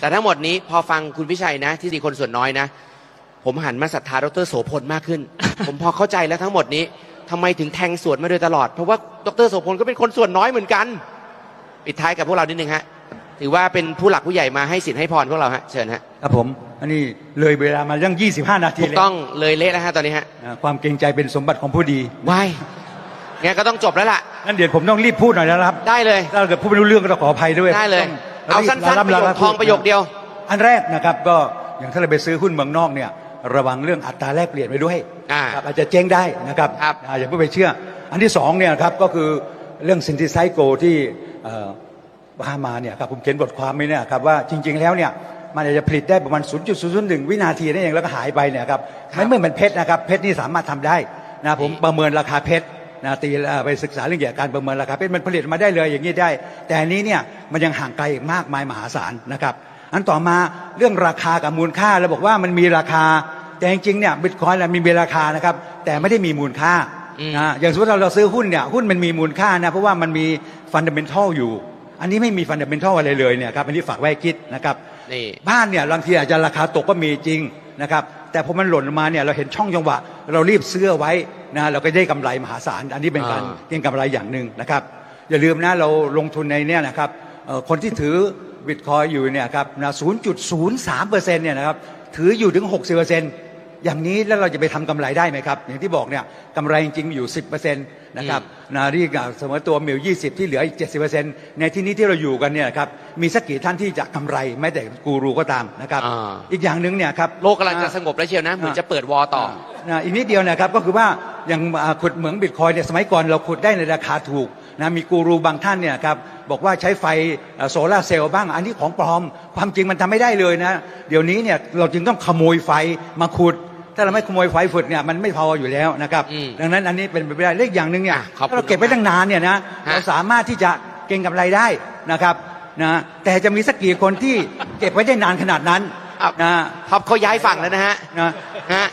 แต่ทั้งหมดนี้พอฟังคุณพิชัยนะ ที่ดีคนส่วนน้อยนะ ผมหันมาศรัทธาดรโสพลมากขึ้น ผมพอเข้าใจแล้วทั้งหมดนี้ทำไมถึงแทงสวนมาโดยตลอด เพราะว่าดรโสพลก็เป็นคนส่วนน้อยเหมือนกัน ปิดท้ายกับพวกเรานิดนึงฮะ ถือว่าเป็นผู้หลักผู้ใหญ่มาให้สินให้พรพวกเราฮะ เชิญฮะ ครับผม อันนี้เลยเวลามายัง25 นาทีถูกเลยต้องเลยเละแล้วฮะตอนนี้ฮะนะความเกรงใจเป็นสมบัติของผู้ดีวายงั้นก็ต้องจบแล้วล่ะ งั้นเดี๋ยวผมต้องรีบพูดหน่อยแล้วนะครับ ได้เลย ถ้าเกิดพูดไม่รู้เรื่องก็ต้องขออภัยด้วยได้เลย ต้ เอางสั้นรีบๆประโยคลาทองประโยคเดียว อันแรกนะครับก็อย่างถ้าเราไปซื้อหุ้นเมืองนอกเนี่ยระวังเรื่องอัตราแลกเปลี่ยนไว้ด้วยอ่าครับอาจจะเจ๊งได้นะครับครับอ่าอย่าเพิ่งไปเชื่อ อันที่สองเนี่ยครับก็คือเรื่องซิน t ิไซโกที่เอ่อว่ามาเนี่ยครับผมเขียนบทความไว้เนี่ยครับว่าจริง ๆแล้วเนี่ยมันอาจจะผลิตได้ประมาณ 0.001 วินาทีนั่นเองแล้วก็หายไปเนี่ยครับครับไม่เหมือนเป็นเพชรนะครับเพชรนี่สามารถทำได้นะผมประเมินราคาเพชร นะตีเอ่อไปศึกษาเรื่องเกี่ยวกับการประเมินราคาเพชรมันผลิตมาได้เลยอย่างนี้ได้ แต่อันนี้เนี่ยมันยังห่างไกลอีกมากมายมหาศาลนะครับ อันต่อมาเรื่องราคากับมูลค่าเราบอกว่ามันมีราคา แต่จริงๆเนี่ยบิตคอยน์มีราคานะครับ แต่ไม่ได้มีมูลค่าอืมนะอย่างสมมติเราเราซื้อหุ้นเนี่ยหุ้นมันมีมูลค่านะเพราะว่ามันมีฟันเดเมนทัลอยู่ อันนี้ไม่มีฟันเดเมนทัลอะไรเลยเนี่ยครับอันนี้ฝากไว้ให้คิดนะครับนี่บ้านเนี่ยบางทีอาจจะราคาตกก็มีจริงนะครับแต่พอมันหล่นลงมาเนี่ยเราเห็นช่องจังหวะ เรารีบซื้อเอาไว้นะเราก็ได้กำไรมหาศาล อันนี้เป็นการอ่าเก็งกำไรอย่างหนึ่งนะครับ อย่าลืมนะเราลงทุนในเนี่ยนะครับเอ่อคนที่ถือบิตคอยอยู่เนี่ยครับนะ0.03เปอร์เซ็นต์เนี่ยนะครับถืออยู่ถึง 60เป อร์เซ็นต์อย่างนี้แล้วเราจะไปทำกำไรได้ไหมครับ อย่างที่บอกเนี่ยกำไรจริงๆมีอยู่ 10เปอร์เซ็นต์นะครับนะที่เสมอตัวมิว20 ที่เหลืออีก 70เปอร์เซ็นต์ในที่นี้ที่เราอยู่กันเนี่ยครับมีสักกี่ท่านที่จะกำไรแม้แต่กูรูก็ตามนะครับอ่าอีกอย่างหนึ่งเนี่ยครับโลกกำลังจะสงบแล้วเชียวนะเหมือนจะเปิดวอต่อนะอีกนิดเดียวนะครับก็คือว่าอย่างอ่าขุดเหมืองบิตคอยเนี่ยสมัยก่อนเราขุดได้ในราคาถูกนะมีกูรูบางท่านเนี่ยครับบอกว่าใช้ไฟโซลาร์เซลล์บ้างอันนี้ของปลอม ความจริงมันทำไม่ได้เลยนะ เดี๋ยวนี้เนี่ยเราจึงต้องขโมยไฟมาขุด ถ้าเราไม่ขโมยไฟฝึกเนี่ยมันไม่พออยู่แล้วนะครับ อืมดังนั้นอันนี้เป็นไปไม่ได้เลขอย่างหนึ่งเนี่ยอะขอบคุณถ้าเราเก็บไว้ตั้งนานเนี่ยนะฮะ เราสามารถที่จะเก็งกำไรได้นะครับนะแต่จะมีสักกี่คนที่เก็บไว้ได้นานขนาดนั้นครับนะท็อปเขาย้ายฝั่งแล้วนะฮะ นะฮะ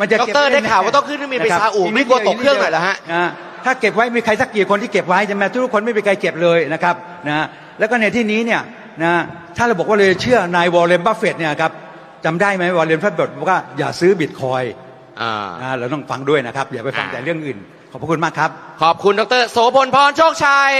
มันจะดเก็บรว้ได้ข่าวว่าต้องขึ้นเครื่องบินไปะคบซาอุกไม่นิดกลัวดียตกเครื่องหน่อยเหรอฮะ นะถ้าเก็บไว้มีใครสักกี่คนที่เก็บไว้ใช่ไหมทุกคนไม่มีใครเก็บเลยนะครับนะแล้วก็ในที่นี้เนี่ยนะถ้าเราบอกว่าเลยเชื่อนายวอร์เรนบัฟเฟตเนี่ยครับ จำได้ไหมวอร์เรนบัฟเฟตบอกว่าอย่าซื้อบิตคอยอ่านะเราต้องฟังด้วยนะครับ อย่าไปฟังอ่าแต่เรื่องอื่น ขอบพระคุณมากครับ ขอบคุณดรโสพลพรโชคชัย